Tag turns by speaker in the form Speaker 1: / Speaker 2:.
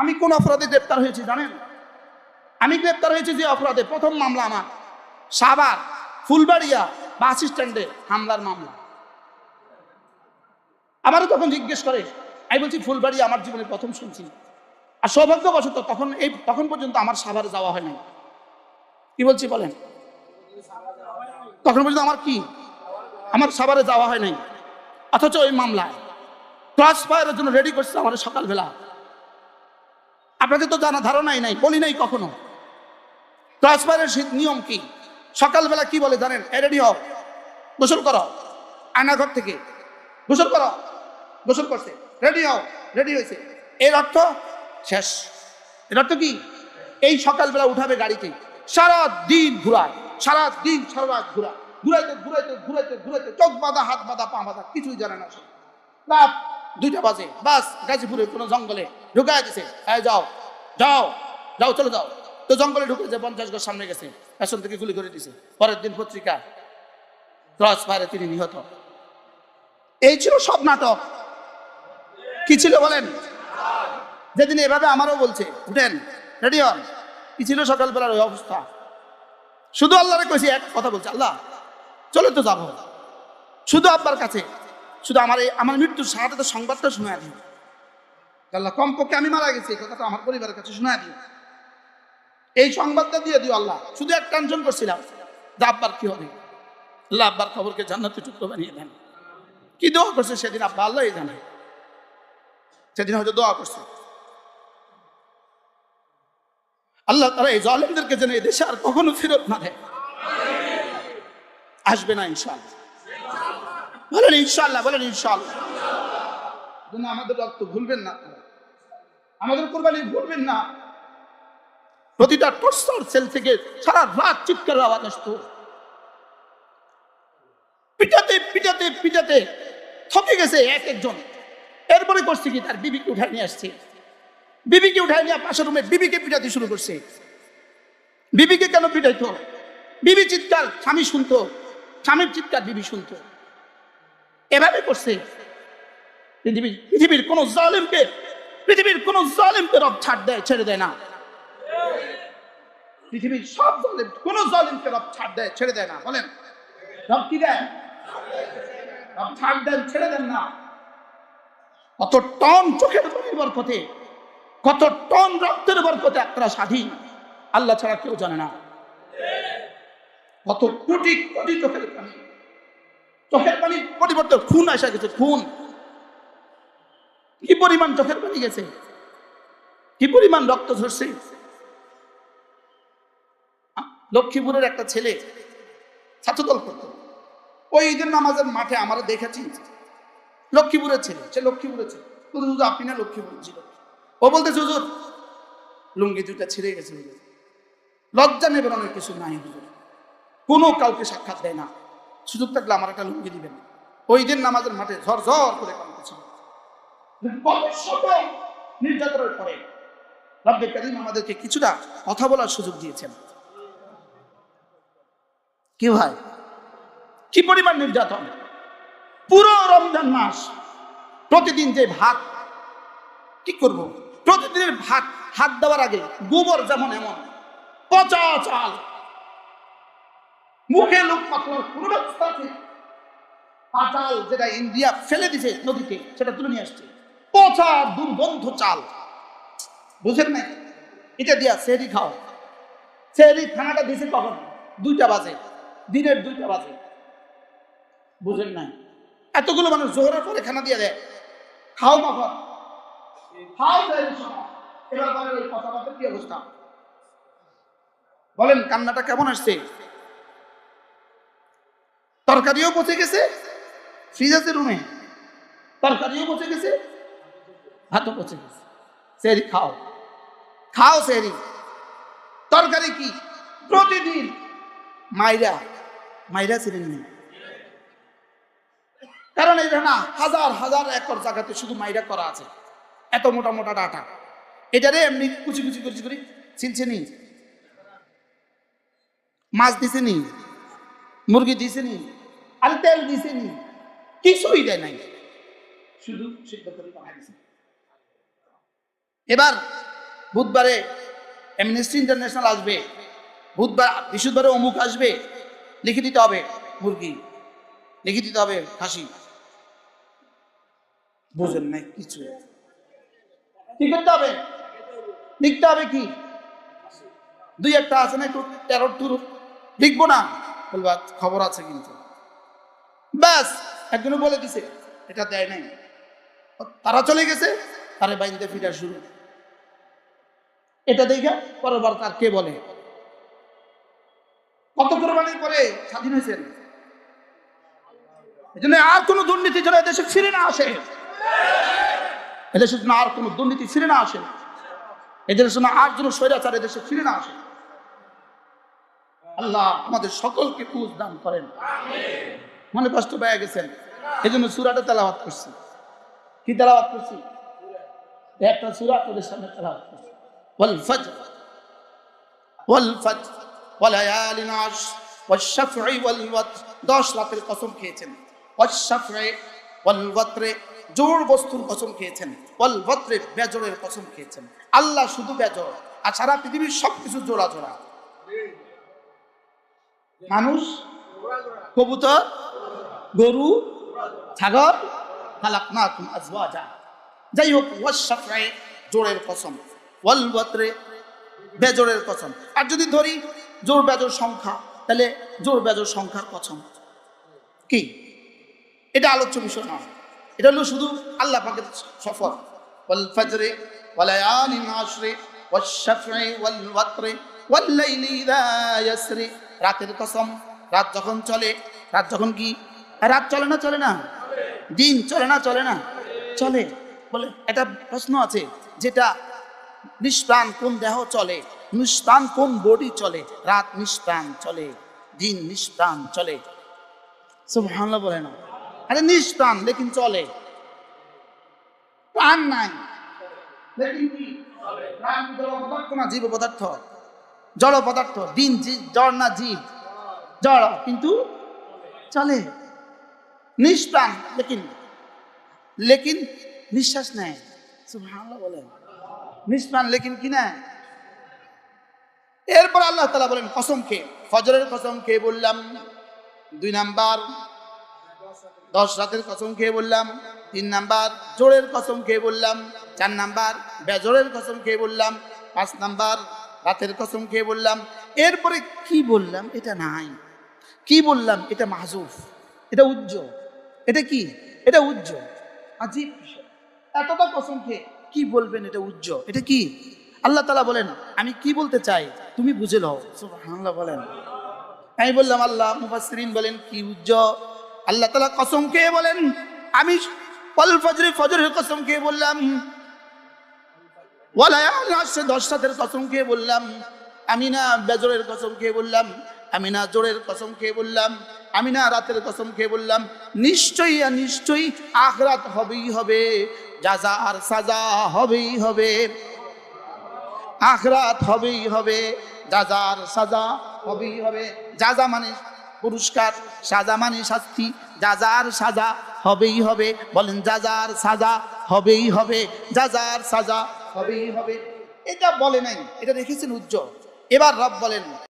Speaker 1: আমি কোন অপরাধে গ্রেপ্তার হয়েছি জানেন? আমি গ্রেপ্তার হয়েছি যে অপরাধে। প্রথম মামলা আমার। সাবার ফুলবাড়িয়া বাস স্ট্যান্ডে হামলার মামলা। আমারও তখন জিজ্ঞেস করে, আমি বলছি ফুলবাড়ি আমার জীবনে প্রথম শুনছি। আর সৌভাগ্যবশত তখন এই, তখন পর্যন্ত আমার সাভারে যাওয়া হয় নাই। কি বলছি বলেন? তখন পর্যন্ত আমার কি? আমার সাভারে যাওয়া হয় নাই। অথচ ওই মামলায় ক্রস ফায়ারের জন্য রেডি করছে আমার সকালবেলা। আপনাদের তো জানা ধারণাই নাই, বলি নাই কখনো। ক্রস ফায়ারের নিয়ম কি? সকালবেলা কি বলে জানেন? রেডি হও। গোসল করো। আয়নাঘর থেকে। গোসল করো। গোসল করছে। রেডি হও। রেডি হয়েছে। এর অর্থ শেষ। এর অর্থ কি? এই সকালবেলা উঠাবে গাড়িতে। সারা দিন ঘুরায়। সারা দিন সারা রাত ঘুরায়। ঘুরাইতে ঘুরাইতে ঘুরাইতে ঘুরাইতে চোখ বাঁধা, হাত বাঁধা, পা বাঁধা, কিছুই জানে না দুইটা বাজে। বাস গাজীপুরে কোনো জঙ্গলে ঢুকায় দিছে। হ্যাঁ যাও যাও যাও, চলে যাও। তো জঙ্গলে ঢুকেছে পঞ্চাশ গজ সামনে গেছে, পেছন থেকে গুলি করে দিছে। পরের দিন পত্রিকা, ক্রস ফায়ারে তিনি নিহত। এই ছিল সব নাটক। কি ছিল বলেন? যেদিন এভাবে আমারও বলছে। উঠেন, রেডি হন। কি ছিল সকালবেলার ওই অবস্থা? শুধু আল্লাহরে কইছি, এক কথা বলছে, আল্লাহ, চলে তো যাব। শুধু আব্বার কাছে। শুধু আমার এই আমার মৃত্যুর সাহায্যে সংবাদটা শোনা দিও। আল্লাহ, কমপক্ষে আমি মারা গেছি, এই কথাটা আমার পরিবারের কাছে শোনা দিও। এই সংবাদটা দিয়ে দিও আল্লাহ, শুধু এক টেনশন করছিলাম, যে আব্বার কি হবে? আল্লাহ, আব্বার খবরকে জান্নাতে টুকরো বানিয়ে দেন। কি দোয়া করছে সেদিন আব্বা? আল্লাহ জানে। সেদিন হয়তো দোয়া করছে। আল্লাহ তারা এই জলেমদেরকে যেন এই দেশে আর কখনো ফেরত না দেয়। আসবে না ইনশাল্লাহ বলেন ইনশাল্লাহ বলেন ইনশাল্লাহ আমাদের রক্ত ভুলবেন না আমাদের কোরবানি ভুলবেন না। প্রতিটা টর্চার সেল থেকে সারা রাত চিৎকার আওয়াজ আসতো। পিটাতে পিটাতে পিটাতে থকে গেছে এক একজন। এরপরে করছে কি? তার বিবিকে উঠায় নিয়ে আসছে। বিবিকে উঠায় নিয়ে পাশের রুমে বিবিকে পিটাতে শুরু করছে। বিবিকে কেন পিটাইতো? বিবি চিৎকার স্বামী শুনতো। স্বামীর চিৎকার বিবি শুনতো। এভাবে করছে। পৃথিবীর পৃথিবীর কোন জালেমকে পৃথিবীর কোন জালেমকে রব ছাড় দেয়, ছেড়ে দেয় না। পৃথিবীর সব জালেম কোন জালেমকে রব ছাড় দেয়, ছেড়ে দেয় না। বলেন। রব কি দেয় রব ছাড় দেন, ছেড়ে দেন না। কত টন চোখের বরকতে, কত টন রক্তের বরকতে আপনারা স্বাধীন। আল্লাহ ছাড়া কেউ জানে না। কত কোটি কোটি চোখের পানি চোখের পানি পরিবর্তে খুন আসা গেছে, খুন। কি পরিমাণ চোখের পানি গেছে? কি পরিমাণ রক্ত ঝরছে? লক্ষ্মীপুরের একটা ছেলে ছাত্রদল করত। ওই ঈদের নামাজের মাঠে আমরা দেখেছি, লক্ষ্মীপুরের ছেলে, সে লক্ষ্মীপুরের ছেলে। শুধু আপনি না লক্ষ্মীপুর ছিল? ও বলতে, হুজুর, লুঙ্গি দুইটা ছিঁড়ে গেছে লজ্জা নেবেন অনেক কিছু নাই, হুজুর। কোনো কাউকে সাক্ষাৎ দেয় না। সুযোগ থাকলে আমার একটা লুঙ্গি দিবেন। ওই দিন নামাজের মাঠে ঝর ঝর করে কাঁদতেছিল নির্যাতনের পরে রব্বে কারিম আমাদেরকে কিছুটা কথা বলার সুযোগ দিয়েছেন। কি ভাই? কি পরিমাণ নির্যাতন? পুরো রমজান মাস প্রতিদিন যে ভাত কি করব? প্রতিদিনের ভাত হাত দেওয়ার আগে গোবর যেমন এমন পচা চাল মুখে লোক পাতলার কোনো ব্যবস্থা আছে? পাতাল যেটা ইন্ডিয়া ফেলে দিছে নদীতে, সেটা তুলে নিয়ে আসছে। পচা দুর্গন্ধ চাল। বুঝেন নাই? এটা দিয়া সেহরি খাও। সেহরি খানাটা দিছে কখন? দুইটা বাজে। দিনের দুইটা বাজে। বুঝেন নাই? এতগুলো মানুষ জোহরের পরে খানা দিয়ে দেয়। খাও কখন? খাও এবার কথাবার্তার কি অবস্থা? বলেন, কান্নাটা কেমন আসছে? তরকারিও পচে গেছে। ফ্রিজ আছে রুমে তরকারিও পচে গেছে। ভাতও পচে গেছে। সেরি খাও। খাও সেরি তরকারি কি? প্রতিদিন। মাইরা। মাইরা ছিলেন কারণ এই না, হাজার হাজার একর জায়গাতে শুধু মাইরা করা আছে। এত মোটা মোটা ডাটা। এটারে এমনি কুচি কুচি কুচি করে চিনছে নি। মাছ দিছে নি। মুরগি দিছে নি। আর তেল দিছে নি। কিছুই দেয় নাই। শুধু সিদ্ধ করে দিছে। এবার বুধবারে এমনেস্টি ইন্টারন্যাশনাল আসবে। বুধবার বৃহস্পতিবারে অমুক আসবে। লিখে দিতে হবে মুরগি। লিখে দিতে হবে খাসি। বুঝেন নাই কিছু। কি করতে হবে। লিখতে হবে কি? দুই একটা আছে না একটু তেরো টুর লিখব না। বলবা খবর আছে কিন্তু। ব্যাস একজনে বলে দিছে, এটা দেয় নাই। তারা চলে গেছে, তারে বাইন্দে ফিরা শুরু। এটা দেখে পরের বার তার কে বলে? কত কোরবানির পরে স্বাধীন হয়েছেন? জন্য আর কোনো দুর্নীতি যেন এদেশে ফিরে না আসে। এদেশে যেন আর কোনো দুর্নীতি ফিরে না আসে। এদের জন্য আর যেন স্বৈরাচার এদেশে ফিরে না আসে। আল্লাহ আমাদের সকলকে পুজ দান করেন। মনে কষ্ট পেয়ে গেছেন। এই জন্য সুরাটা তেলাওয়াত করছি। কি তেলাওয়াত করছি? একটা সুরা তোদের সামনে তেলাওয়াত করছি। ওয়াল ফজর। ওয়াল ফজর। ওয়ালায়ালি নাশ ওয়াশফঈ ওয়াল ওয়াতর। দশ রাতের কসম খেয়েছেন। ওয়াশফঈ ওয়াল ওয়াতরে জোর বস্তুর কসম খেয়েছেন। ওয়াল ওয়াতরে বেজরের কসম খেয়েছেন। আল্লাহ শুধু বেজর, আর সারা পৃথিবীর সবকিছু জোড়া জোড়া। মানুষ, কবুতর গরু, ছাগল, খালাকনাকুম আজওয়াজা। যাই হোক ওয়াশফঈ জোরের কসম ওয়াল ওয়াতরে বেজরের কসম। আর যদি ধরি জোর বেজর সংখ্যা, তাহলে জোর বেজর সংখ্যার কসম। কি? এটা আলোচ্য বিষয় না এটা হলো শুধু আল্লাহ পাকের সফর। ওয়াল ফজরে ওয়ালায়ালিন আশরে ওয়াশফঈ ওয়াল ওয়াতরে ওয়াল লাইলি ইযা ইয়াসরি রাতের কসম, রাত যখন চলে, রাত যখন কি? রাত চলে না চলে না? দিন চলে না চলে না? চলে। বলে একটা প্রশ্ন আছে যেটা নিষ্প্রাণ কোন দেহ চলে? নিষ্প্রাণ কোন বডি চলে? রাত নিষ্প্রাণ চলে দিন নিষ্প্রাণ চলে। সুবহানাল্লাহ বলে না। আরে নিষ্প্রাণ লেকিন চলে। প্রাণ নাই। জীব পদার্থ? জড় পদার্থ। দিন জড় না জীব? জড় কিন্তু চলে। নিষ্প্রাণ, লেকিন। লেকিন নিঃশ্বাস নেয়। সুবহানাল্লাহ বলেন। নিষ্প্রাণ, লেকিন কি না এরপর আল্লাহ তালা বলেন, কসম খেয়ে। ফজরের কসম খেয়ে বললাম, দুই নাম্বার। দশ রাতের কসম খেয়ে বললাম, তিন নাম্বার। জোরের কসম খেয়ে বললাম, চার নাম্বার। বেজোরের কসম খেয়ে বললাম, পাঁচ নাম্বার। রাতের কসম খেয়ে বললাম। এরপরে কি বললাম? এটা নাই। কি বললাম? এটা মাহজুফ এটা উজ্জ্বল। এটা কি? এটা উজ্জ্বল। আজীব এতটা কসম খেয়ে কি বলবেন এটা উজ্জ্বল? এটা কি? আল্লাহ তালা বলেন, আমি কি বলতে চাই, তুমি বুঝে লও সুবহানাল্লাহ বলেন। আমি বললাম, আল্লাহ মুফাসসিরিন বলেন, কি উজ্জ্বল? আল্লাহ তালা কসম খেয়ে বলেন, আমি পল ফজরে ফজরের কসম খেয়ে বললাম আসছে দশ রাতের কসম খেয়ে বললাম, আমি না বেজরের কসম খেয়ে বললাম আমি না জোরের কসম খেয়ে বললাম আমি না রাতের কসম খেয়ে বললাম, নিশ্চয়ই আর নিশ্চয়ই আখরাত হবেই হবে, যাজা আর সাজা হবেই হবে, আখরাত হবেই হবে যাজার সাজা হবেই হবে, যাজা মানে পুরস্কার, সাজা মানে শাস্তি যাজার সাজা হবেই হবে, বলেন যাজার সাজা হবেই হবে যাজার সাজা হবেই হবে, এটা বলে নাই, এটা রেখেছেন উজ্জ্বল, এবার রব বলেন।